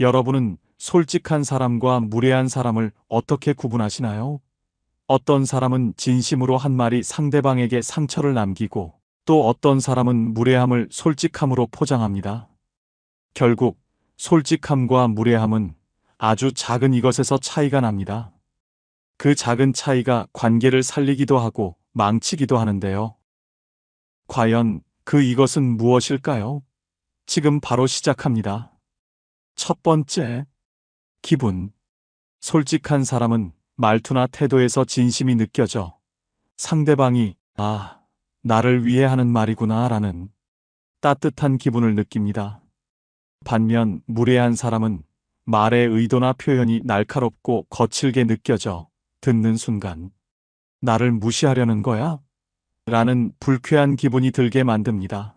여러분은 솔직한 사람과 무례한 사람을 어떻게 구분하시나요? 어떤 사람은 진심으로 한 말이 상대방에게 상처를 남기고 또 어떤 사람은 무례함을 솔직함으로 포장합니다. 결국 솔직함과 무례함은 아주 작은 이것에서 차이가 납니다. 그 작은 차이가 관계를 살리기도 하고 망치기도 하는데요. 과연 그 이것은 무엇일까요? 지금 바로 시작합니다. 첫 번째, 기분. 솔직한 사람은 말투나 태도에서 진심이 느껴져 상대방이, 아, 나를 위해 하는 말이구나 라는 따뜻한 기분을 느낍니다. 반면 무례한 사람은 말의 의도나 표현이 날카롭고 거칠게 느껴져 듣는 순간, 나를 무시하려는 거야? 라는 불쾌한 기분이 들게 만듭니다.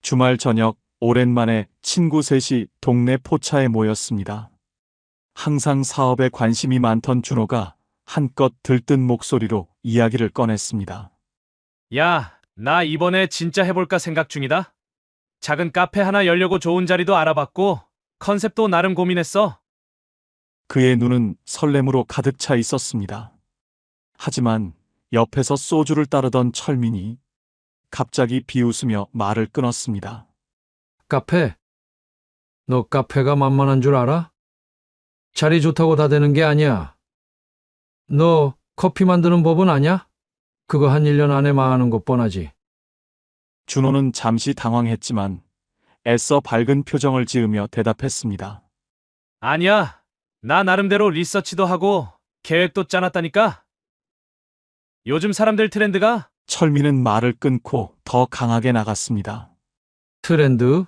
주말 저녁, 오랜만에 친구 셋이 동네 포차에 모였습니다. 항상 사업에 관심이 많던 준호가 한껏 들뜬 목소리로 이야기를 꺼냈습니다. 야, 나 이번에 진짜 해볼까 생각 중이다. 작은 카페 하나 열려고 좋은 자리도 알아봤고, 컨셉도 나름 고민했어. 그의 눈은 설렘으로 가득 차 있었습니다. 하지만 옆에서 소주를 따르던 철민이 갑자기 비웃으며 말을 끊었습니다. 카페? 너 카페가 만만한 줄 알아? 자리 좋다고 다 되는 게 아니야. 너 커피 만드는 법은 아냐? 그거 한 1년 안에 망하는 거 뻔하지. 준호는 잠시 당황했지만 애써 밝은 표정을 지으며 대답했습니다. 아니야, 나 나름대로 리서치도 하고, 계획도 짜놨다니까. 요즘 사람들 트렌드가 철민은 말을 끊고 더 강하게 나갔습니다. 트렌드?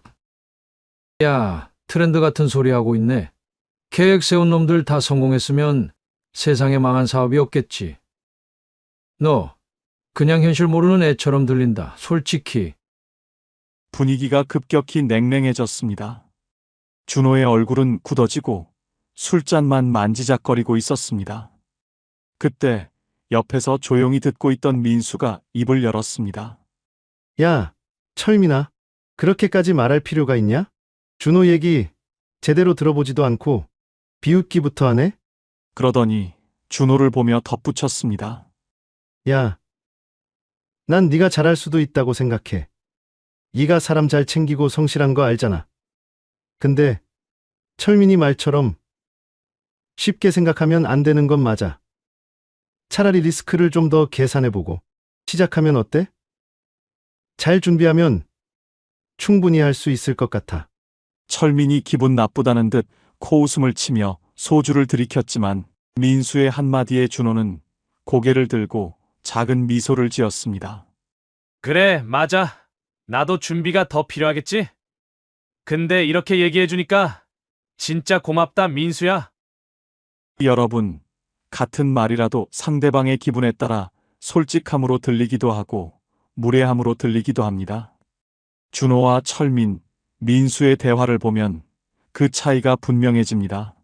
야, 트렌드 같은 소리 하고 있네. 계획 세운 놈들 다 성공했으면 세상에 망한 사업이 없겠지. 너, 그냥 현실 모르는 애처럼 들린다. 솔직히. 분위기가 급격히 냉랭해졌습니다. 준호의 얼굴은 굳어지고 술잔만 만지작거리고 있었습니다. 그때 옆에서 조용히 듣고 있던 민수가 입을 열었습니다. 야, 철민아. 그렇게까지 말할 필요가 있냐? 준호 얘기 제대로 들어보지도 않고 비웃기부터 하네? 그러더니 준호를 보며 덧붙였습니다. 야, 난 네가 잘할 수도 있다고 생각해. 네가 사람 잘 챙기고 성실한 거 알잖아. 근데 철민이 말처럼 쉽게 생각하면 안 되는 건 맞아. 차라리 리스크를 좀 더 계산해보고 시작하면 어때? 잘 준비하면 충분히 할 수 있을 것 같아. 철민이 기분 나쁘다는 듯 코웃음을 치며 소주를 들이켰지만 민수의 한마디에 준호는 고개를 들고 작은 미소를 지었습니다. 그래, 맞아. 나도 준비가 더 필요하겠지? 근데 이렇게 얘기해주니까 진짜 고맙다, 민수야. 여러분, 같은 말이라도 상대방의 기분에 따라 솔직함으로 들리기도 하고 무례함으로 들리기도 합니다. 준호와 철민, 민수의 대화를 보면 그 차이가 분명해집니다.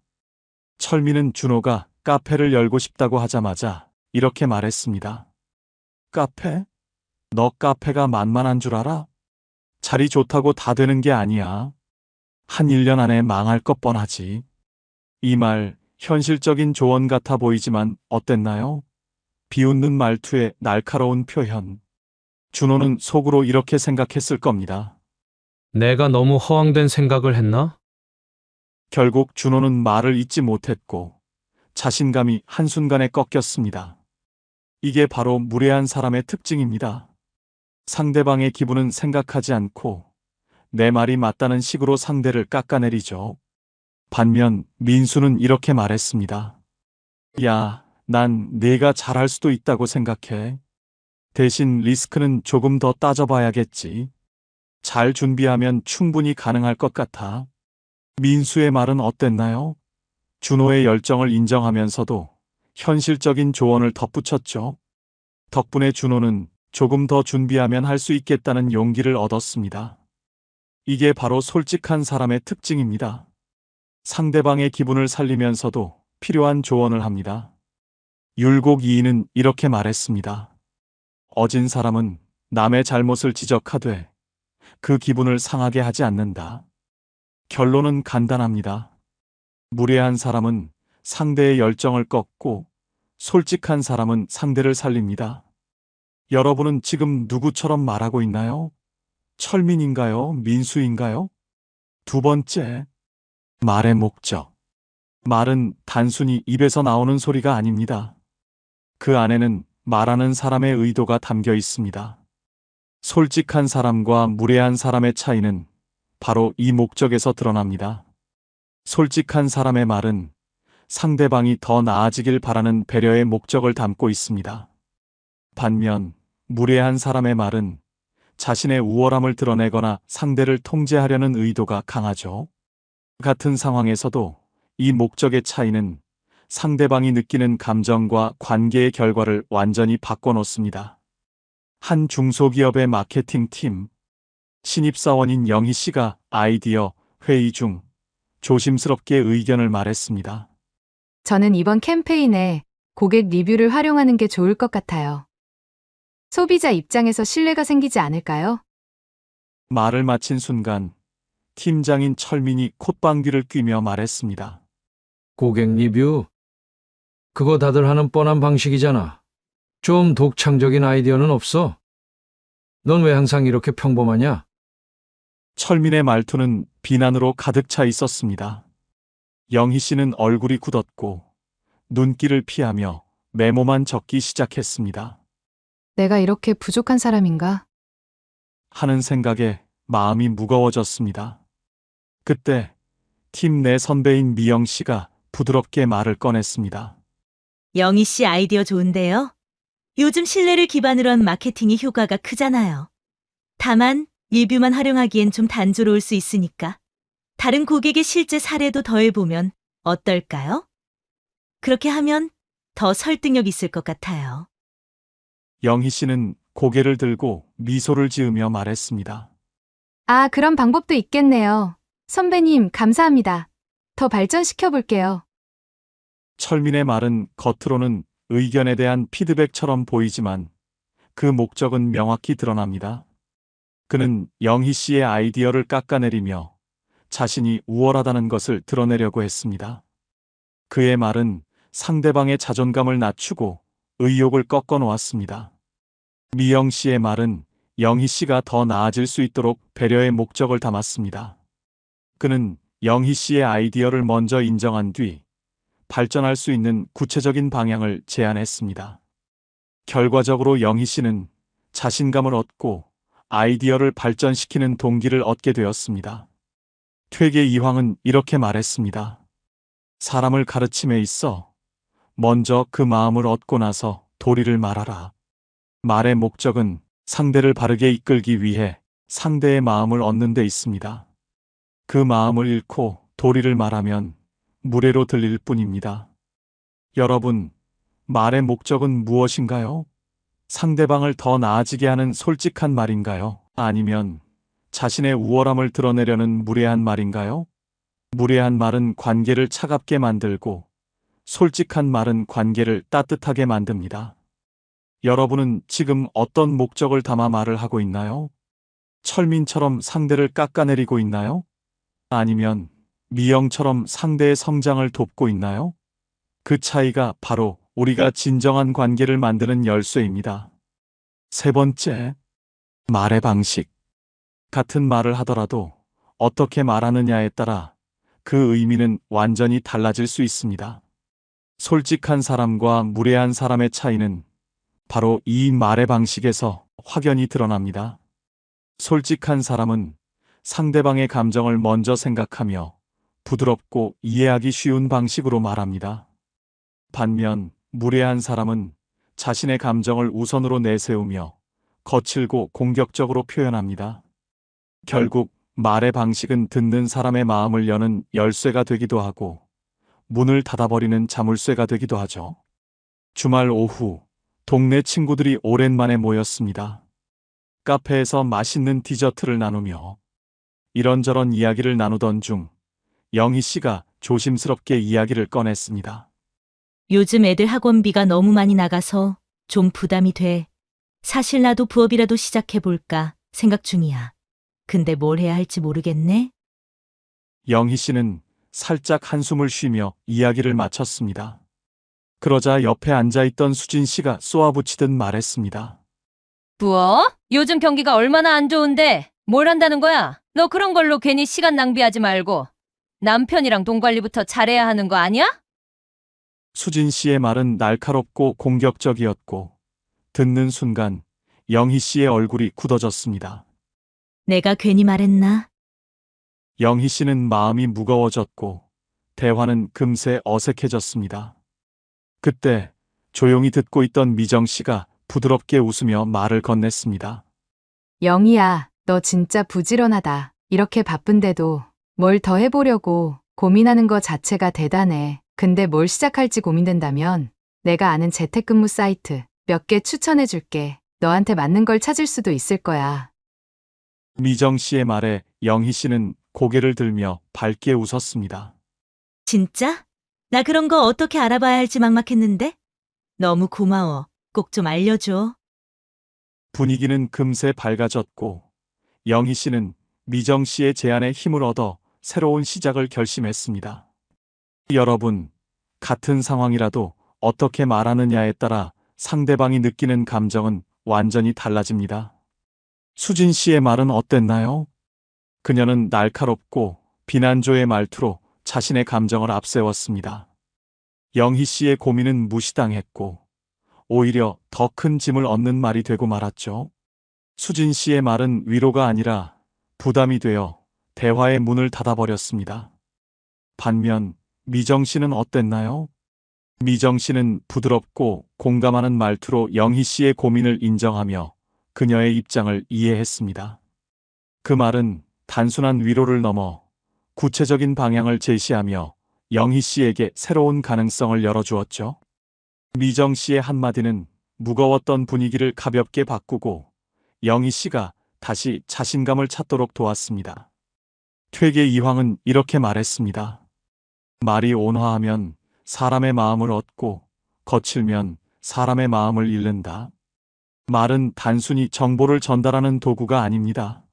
철민은 준호가 카페를 열고 싶다고 하자마자 이렇게 말했습니다. 카페? 너 카페가 만만한 줄 알아? 자리 좋다고 다 되는 게 아니야. 한 1년 안에 망할 것 뻔하지. 이 말 현실적인 조언 같아 보이지만 어땠나요? 비웃는 말투에 날카로운 표현. 준호는 속으로 이렇게 생각했을 겁니다. 내가 너무 허황된 생각을 했나? 결국 준호는 말을 잇지 못했고 자신감이 한순간에 꺾였습니다. 이게 바로 무례한 사람의 특징입니다. 상대방의 기분은 생각하지 않고 내 말이 맞다는 식으로 상대를 깎아내리죠. 반면 민수는 이렇게 말했습니다. 야, 난 내가 잘할 수도 있다고 생각해. 대신 리스크는 조금 더 따져봐야겠지. 잘 준비하면 충분히 가능할 것 같아. 민수의 말은 어땠나요? 준호의 열정을 인정하면서도 현실적인 조언을 덧붙였죠. 덕분에 준호는 조금 더 준비하면 할 수 있겠다는 용기를 얻었습니다. 이게 바로 솔직한 사람의 특징입니다. 상대방의 기분을 살리면서도 필요한 조언을 합니다. 율곡 이인은 이렇게 말했습니다. 어진 사람은 남의 잘못을 지적하되 그 기분을 상하게 하지 않는다. 결론은 간단합니다. 무례한 사람은 상대의 열정을 꺾고 솔직한 사람은 상대를 살립니다. 여러분은 지금 누구처럼 말하고 있나요? 철민인가요? 민수인가요? 두 번째, 말의 목적. 말은 단순히 입에서 나오는 소리가 아닙니다. 그 안에는 말하는 사람의 의도가 담겨 있습니다. 솔직한 사람과 무례한 사람의 차이는 바로 이 목적에서 드러납니다. 솔직한 사람의 말은 상대방이 더 나아지길 바라는 배려의 목적을 담고 있습니다. 반면 무례한 사람의 말은 자신의 우월함을 드러내거나 상대를 통제하려는 의도가 강하죠. 같은 상황에서도 이 목적의 차이는 상대방이 느끼는 감정과 관계의 결과를 완전히 바꿔놓습니다. 한 중소기업의 마케팅팀, 신입사원인 영희 씨가 아이디어 회의 중 조심스럽게 의견을 말했습니다. 저는 이번 캠페인에 고객 리뷰를 활용하는 게 좋을 것 같아요. 소비자 입장에서 신뢰가 생기지 않을까요? 말을 마친 순간 팀장인 철민이 콧방귀를 뀌며 말했습니다. 고객 리뷰. 그거 다들 하는 뻔한 방식이잖아. 좀 독창적인 아이디어는 없어? 넌 왜 항상 이렇게 평범하냐? 철민의 말투는 비난으로 가득 차 있었습니다. 영희 씨는 얼굴이 굳었고 눈길을 피하며 메모만 적기 시작했습니다. 내가 이렇게 부족한 사람인가? 하는 생각에 마음이 무거워졌습니다. 그때 팀 내 선배인 미영 씨가 부드럽게 말을 꺼냈습니다. 영희 씨 아이디어 좋은데요? 요즘 신뢰를 기반으로 한 마케팅이 효과가 크잖아요. 다만, 리뷰만 활용하기엔 좀 단조로울 수 있으니까. 다른 고객의 실제 사례도 더해보면 어떨까요? 그렇게 하면 더 설득력 있을 것 같아요. 영희 씨는 고개를 들고 미소를 지으며 말했습니다. 아, 그런 방법도 있겠네요. 선배님, 감사합니다. 더 발전시켜 볼게요. 철민의 말은 겉으로는 의견에 대한 피드백처럼 보이지만 그 목적은 명확히 드러납니다. 그는 영희 씨의 아이디어를 깎아내리며 자신이 우월하다는 것을 드러내려고 했습니다. 그의 말은 상대방의 자존감을 낮추고 의욕을 꺾어 놓았습니다. 미영 씨의 말은 영희 씨가 더 나아질 수 있도록 배려의 목적을 담았습니다. 그는 영희 씨의 아이디어를 먼저 인정한 뒤 발전할 수 있는 구체적인 방향을 제안했습니다. 결과적으로 영희 씨는 자신감을 얻고 아이디어를 발전시키는 동기를 얻게 되었습니다. 퇴계 이황은 이렇게 말했습니다. 사람을 가르침에 있어 먼저 그 마음을 얻고 나서 도리를 말하라. 말의 목적은 상대를 바르게 이끌기 위해 상대의 마음을 얻는 데 있습니다. 그 마음을 잃고 도리를 말하면 무례로 들릴 뿐입니다. 여러분, 말의 목적은 무엇인가요? 상대방을 더 나아지게 하는 솔직한 말인가요? 아니면 자신의 우월함을 드러내려는 무례한 말인가요? 무례한 말은 관계를 차갑게 만들고 솔직한 말은 관계를 따뜻하게 만듭니다. 여러분은 지금 어떤 목적을 담아 말을 하고 있나요? 철민처럼 상대를 깎아내리고 있나요? 아니면 미영처럼 상대의 성장을 돕고 있나요? 그 차이가 바로 우리가 진정한 관계를 만드는 열쇠입니다. 세 번째, 말의 방식. 같은 말을 하더라도 어떻게 말하느냐에 따라 그 의미는 완전히 달라질 수 있습니다. 솔직한 사람과 무례한 사람의 차이는 바로 이 말의 방식에서 확연히 드러납니다. 솔직한 사람은 상대방의 감정을 먼저 생각하며 부드럽고 이해하기 쉬운 방식으로 말합니다. 반면 무례한 사람은 자신의 감정을 우선으로 내세우며 거칠고 공격적으로 표현합니다. 결국 말의 방식은 듣는 사람의 마음을 여는 열쇠가 되기도 하고 문을 닫아버리는 자물쇠가 되기도 하죠. 주말 오후 동네 친구들이 오랜만에 모였습니다. 카페에서 맛있는 디저트를 나누며 이런저런 이야기를 나누던 중 영희 씨가 조심스럽게 이야기를 꺼냈습니다. 요즘 애들 학원비가 너무 많이 나가서 좀 부담이 돼. 사실 나도 부업이라도 시작해볼까 생각 중이야. 근데 뭘 해야 할지 모르겠네? 영희 씨는 살짝 한숨을 쉬며 이야기를 마쳤습니다. 그러자 옆에 앉아있던 수진 씨가 쏘아붙이듯 말했습니다. 뭐? 요즘 경기가 얼마나 안 좋은데 뭘 한다는 거야? 너 그런 걸로 괜히 시간 낭비하지 말고 남편이랑 돈 관리부터 잘해야 하는 거 아니야? 수진 씨의 말은 날카롭고 공격적이었고 듣는 순간 영희 씨의 얼굴이 굳어졌습니다. 내가 괜히 말했나? 영희 씨는 마음이 무거워졌고 대화는 금세 어색해졌습니다. 그때 조용히 듣고 있던 미정 씨가 부드럽게 웃으며 말을 건넸습니다. 영희야, 너 진짜 부지런하다. 이렇게 바쁜데도 뭘 더 해보려고 고민하는 거 자체가 대단해. 근데 뭘 시작할지 고민된다면 내가 아는 재택근무 사이트 몇 개 추천해 줄게. 너한테 맞는 걸 찾을 수도 있을 거야. 미정 씨의 말에 영희 씨는 고개를 들며 밝게 웃었습니다. 진짜? 나 그런 거 어떻게 알아봐야 할지 막막했는데? 너무 고마워. 꼭 좀 알려줘. 분위기는 금세 밝아졌고 영희 씨는 미정 씨의 제안에 힘을 얻어 새로운 시작을 결심했습니다. 여러분, 같은 상황이라도 어떻게 말하느냐에 따라 상대방이 느끼는 감정은 완전히 달라집니다. 수진 씨의 말은 어땠나요? 그녀는 날카롭고 비난조의 말투로 자신의 감정을 앞세웠습니다. 영희 씨의 고민은 무시당했고 오히려 더 큰 짐을 얻는 말이 되고 말았죠. 수진 씨의 말은 위로가 아니라 부담이 되어 대화의 문을 닫아버렸습니다. 반면 미정 씨는 어땠나요? 미정 씨는 부드럽고 공감하는 말투로 영희 씨의 고민을 인정하며 그녀의 입장을 이해했습니다. 그 말은 단순한 위로를 넘어 구체적인 방향을 제시하며 영희 씨에게 새로운 가능성을 열어주었죠. 미정 씨의 한마디는 무거웠던 분위기를 가볍게 바꾸고 영희 씨가 다시 자신감을 찾도록 도왔습니다. 퇴계 이황은 이렇게 말했습니다. 말이 온화하면 사람의 마음을 얻고 거칠면 사람의 마음을 잃는다. 말은 단순히 정보를 전달하는 도구가 아닙니다.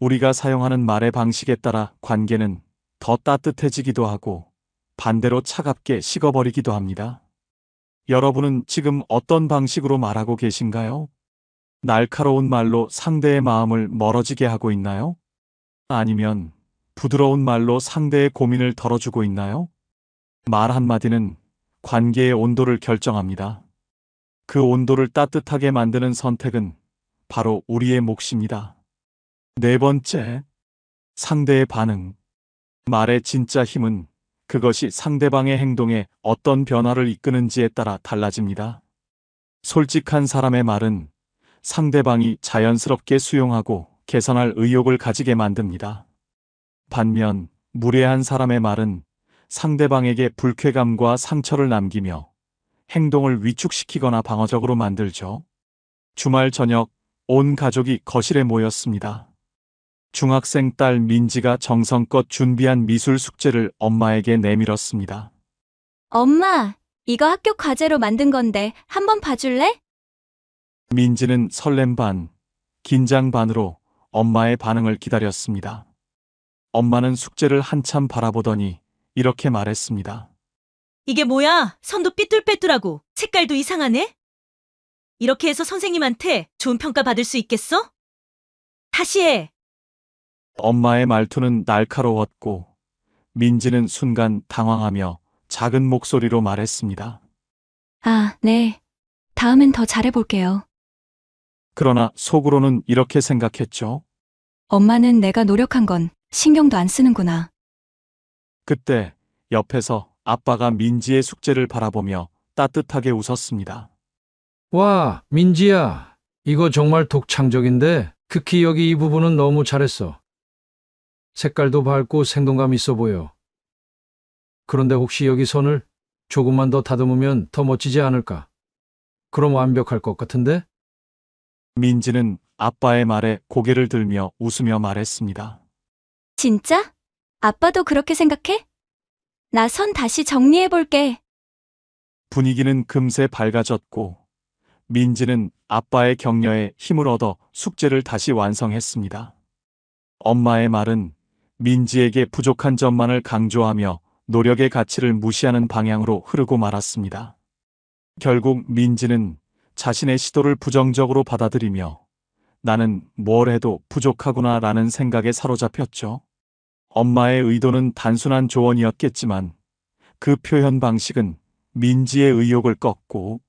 우리가 사용하는 말의 방식에 따라 관계는 더 따뜻해지기도 하고 반대로 차갑게 식어버리기도 합니다. 여러분은 지금 어떤 방식으로 말하고 계신가요? 날카로운 말로 상대의 마음을 멀어지게 하고 있나요? 아니면 부드러운 말로 상대의 고민을 덜어주고 있나요? 말 한마디는 관계의 온도를 결정합니다. 그 온도를 따뜻하게 만드는 선택은 바로 우리의 몫입니다. 네 번째, 상대의 반응. 말의 진짜 힘은 그것이 상대방의 행동에 어떤 변화를 이끄는지에 따라 달라집니다. 솔직한 사람의 말은 상대방이 자연스럽게 수용하고 개선할 의욕을 가지게 만듭니다. 반면 무례한 사람의 말은 상대방에게 불쾌감과 상처를 남기며 행동을 위축시키거나 방어적으로 만들죠. 주말 저녁 온 가족이 거실에 모였습니다. 중학생 딸 민지가 정성껏 준비한 미술 숙제를 엄마에게 내밀었습니다. 엄마, 이거 학교 과제로 만든 건데 한번 봐줄래? 민지는 설렘 반, 긴장 반으로 엄마의 반응을 기다렸습니다. 엄마는 숙제를 한참 바라보더니 이렇게 말했습니다. 이게 뭐야? 선도 삐뚤빼뚤하고 색깔도 이상하네? 이렇게 해서 선생님한테 좋은 평가 받을 수 있겠어? 다시 해. 엄마의 말투는 날카로웠고 민지는 순간 당황하며 작은 목소리로 말했습니다. 아, 네. 다음엔 더 잘해볼게요. 그러나 속으로는 이렇게 생각했죠. 엄마는 내가 노력한 건 신경도 안 쓰는구나. 그때 옆에서 아빠가 민지의 숙제를 바라보며 따뜻하게 웃었습니다. 와, 민지야. 이거 정말 독창적인데 특히 여기 이 부분은 너무 잘했어. 색깔도 밝고 생동감 있어 보여. 그런데 혹시 여기 선을 조금만 더 다듬으면 더 멋지지 않을까? 그럼 완벽할 것 같은데? 민지는 아빠의 말에 고개를 들며 웃으며 말했습니다. 진짜? 아빠도 그렇게 생각해? 나 선 다시 정리해볼게. 분위기는 금세 밝아졌고 민지는 아빠의 격려에 힘을 얻어 숙제를 다시 완성했습니다. 엄마의 말은 민지에게 부족한 점만을 강조하며 노력의 가치를 무시하는 방향으로 흐르고 말았습니다. 결국 민지는 자신의 시도를 부정적으로 받아들이며 나는 뭘 해도 부족하구나 라는 생각에 사로잡혔죠. 엄마의 의도는 단순한 조언이었겠지만 그 표현 방식은 민지의 의욕을 꺾고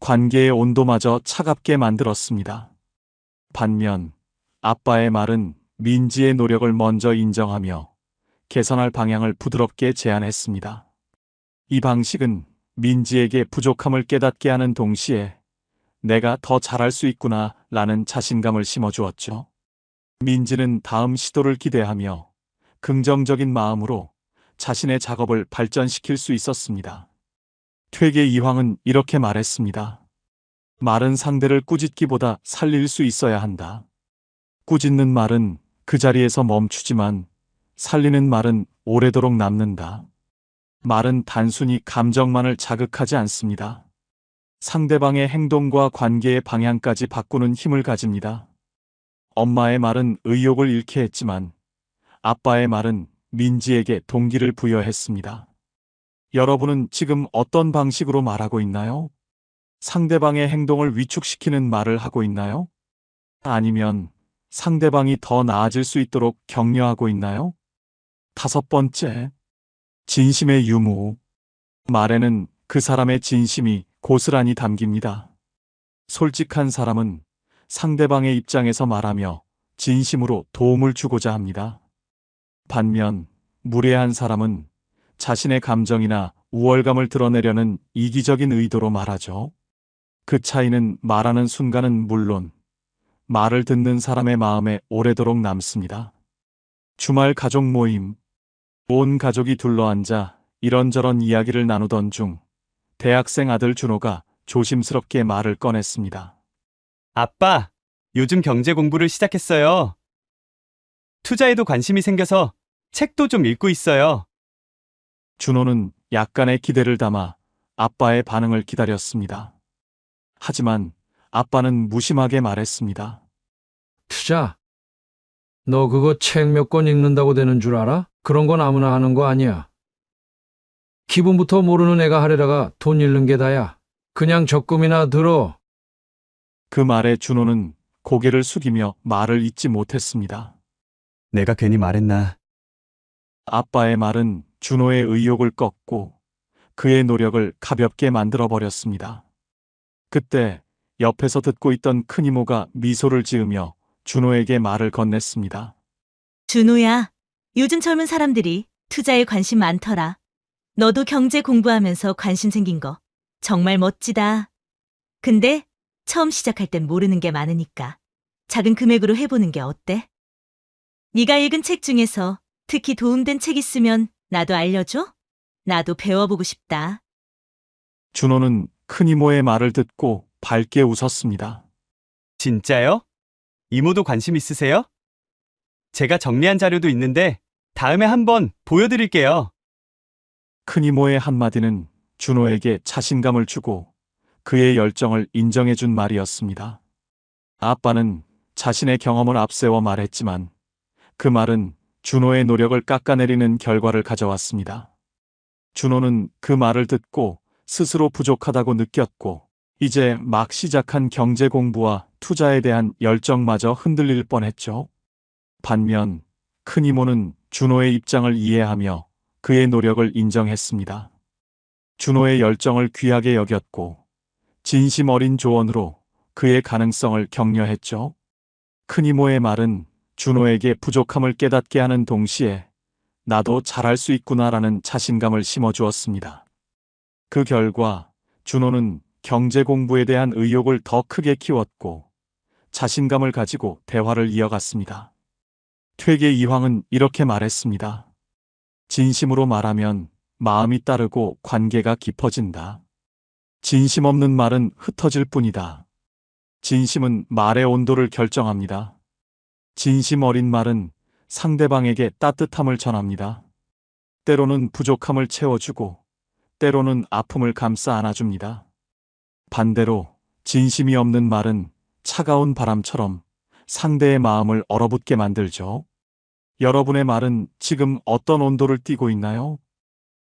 관계의 온도마저 차갑게 만들었습니다. 반면 아빠의 말은 민지의 노력을 먼저 인정하며 개선할 방향을 부드럽게 제안했습니다. 이 방식은 민지에게 부족함을 깨닫게 하는 동시에 내가 더 잘할 수 있구나 라는 자신감을 심어주었죠. 민지는 다음 시도를 기대하며 긍정적인 마음으로 자신의 작업을 발전시킬 수 있었습니다. 퇴계 이황은 이렇게 말했습니다. 말은 상대를 꾸짖기보다 살릴 수 있어야 한다. 꾸짖는 말은 그 자리에서 멈추지만 살리는 말은 오래도록 남는다. 말은 단순히 감정만을 자극하지 않습니다. 상대방의 행동과 관계의 방향까지 바꾸는 힘을 가집니다. 엄마의 말은 의욕을 잃게 했지만 아빠의 말은 민지에게 동기를 부여했습니다. 여러분은 지금 어떤 방식으로 말하고 있나요? 상대방의 행동을 위축시키는 말을 하고 있나요? 아니면 상대방이 더 나아질 수 있도록 격려하고 있나요? 다섯 번째, 진심의 유무. 말에는 그 사람의 진심이 고스란히 담깁니다. 솔직한 사람은 상대방의 입장에서 말하며 진심으로 도움을 주고자 합니다. 반면 무례한 사람은 자신의 감정이나 우월감을 드러내려는 이기적인 의도로 말하죠. 그 차이는 말하는 순간은 물론 말을 듣는 사람의 마음에 오래도록 남습니다. 주말 가족 모임. 온 가족이 둘러앉아 이런저런 이야기를 나누던 중 대학생 아들 준호가 조심스럽게 말을 꺼냈습니다. 아빠, 요즘 경제 공부를 시작했어요. 투자에도 관심이 생겨서 책도 좀 읽고 있어요. 준호는 약간의 기대를 담아 아빠의 반응을 기다렸습니다. 하지만 아빠는 무심하게 말했습니다. 투자. 너 그거 책 몇 권 읽는다고 되는 줄 알아? 그런 건 아무나 하는 거 아니야. 기분부터 모르는 애가 하려다가 돈 잃는 게 다야. 그냥 적금이나 들어. 그 말에 준호는 고개를 숙이며 말을 잇지 못했습니다. 내가 괜히 말했나. 아빠의 말은 준호의 의욕을 꺾고 그의 노력을 가볍게 만들어 버렸습니다. 그때 옆에서 듣고 있던 큰 이모가 미소를 지으며 준호에게 말을 건넸습니다. 준호야, 요즘 젊은 사람들이 투자에 관심 많더라. 너도 경제 공부하면서 관심 생긴 거 정말 멋지다. 근데 처음 시작할 땐 모르는 게 많으니까 작은 금액으로 해보는 게 어때? 네가 읽은 책 중에서 특히 도움된 책 있으면 나도 알려줘? 나도 배워보고 싶다. 준호는 큰 이모의 말을 듣고 밝게 웃었습니다. 진짜요? 이모도 관심 있으세요? 제가 정리한 자료도 있는데 다음에 한번 보여드릴게요. 큰 이모의 한마디는 준호에게 자신감을 주고 그의 열정을 인정해 준 말이었습니다. 아빠는 자신의 경험을 앞세워 말했지만 그 말은 준호의 노력을 깎아내리는 결과를 가져왔습니다. 준호는 그 말을 듣고 스스로 부족하다고 느꼈고 이제 막 시작한 경제 공부와 투자에 대한 열정마저 흔들릴 뻔했죠. 반면 큰 이모는 준호의 입장을 이해하며 그의 노력을 인정했습니다. 준호의 열정을 귀하게 여겼고 진심 어린 조언으로 그의 가능성을 격려했죠. 큰 이모의 말은 준호에게 부족함을 깨닫게 하는 동시에 나도 잘할 수 있구나라는 자신감을 심어주었습니다. 그 결과 준호는 경제 공부에 대한 의욕을 더 크게 키웠고 자신감을 가지고 대화를 이어갔습니다. 퇴계 이황은 이렇게 말했습니다. 진심으로 말하면 마음이 따르고 관계가 깊어진다. 진심 없는 말은 흩어질 뿐이다. 진심은 말의 온도를 결정합니다. 진심 어린 말은 상대방에게 따뜻함을 전합니다. 때로는 부족함을 채워주고, 때로는 아픔을 감싸 안아줍니다. 반대로 진심이 없는 말은 차가운 바람처럼 상대의 마음을 얼어붙게 만들죠. 여러분의 말은 지금 어떤 온도를 띠고 있나요?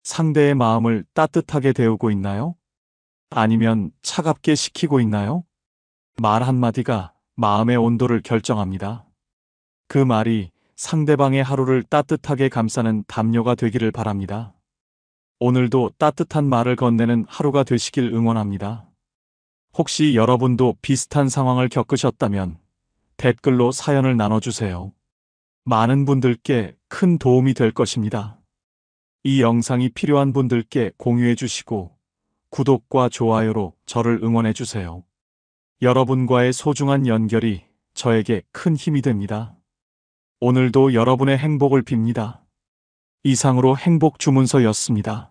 상대의 마음을 따뜻하게 데우고 있나요? 아니면 차갑게 식히고 있나요? 말 한마디가 마음의 온도를 결정합니다. 그 말이 상대방의 하루를 따뜻하게 감싸는 담요가 되기를 바랍니다. 오늘도 따뜻한 말을 건네는 하루가 되시길 응원합니다. 혹시 여러분도 비슷한 상황을 겪으셨다면 댓글로 사연을 나눠주세요. 많은 분들께 큰 도움이 될 것입니다. 이 영상이 필요한 분들께 공유해 주시고 구독과 좋아요로 저를 응원해 주세요. 여러분과의 소중한 연결이 저에게 큰 힘이 됩니다. 오늘도 여러분의 행복을 빕니다. 이상으로 행복 주문서였습니다.